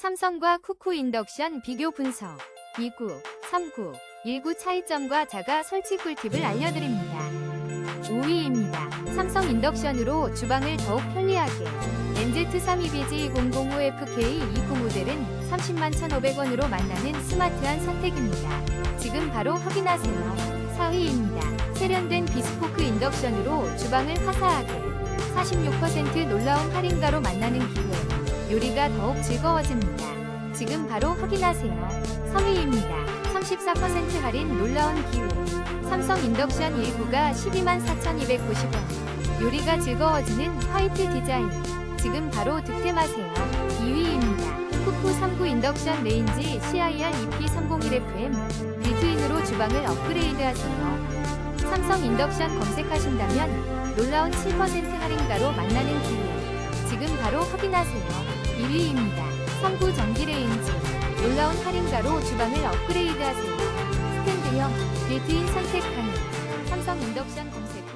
삼성과 쿠쿠 인덕션 비교 분석 29, 39, 19 차이점과 자가 설치 꿀팁을 알려드립니다. 5위입니다. 삼성 인덕션으로 주방을 더욱 편리하게 NZ32BG005FK29 모델은 30만 1,500원으로 만나는 스마트한 선택입니다. 지금 바로 확인하세요. 4위입니다. 세련된 비스포크 인덕션으로 주방을 화사하게 46% 놀라운 할인가로 만나는 기회 요리가 더욱 즐거워집니다. 지금 바로 확인하세요. 3위입니다. 34% 할인 놀라운 기회 삼성 인덕션 19가 124,290원 요리가 즐거워지는 화이트 디자인 지금 바로 득템하세요. 2위입니다. 쿠쿠 39 인덕션 레인지 CIR EP301FM 빌트인으로 주방을 업그레이드하세요. 삼성 인덕션 검색하신다면 놀라운 7% 할인가로 만나는 기회 지금 바로 확인하세요. 2위입니다. 성구 전기 레인지 놀라운 할인가로 주방을 업그레이드하세요. 스탠드형 빌트인 선택 가능 삼성 인덕션 검색 후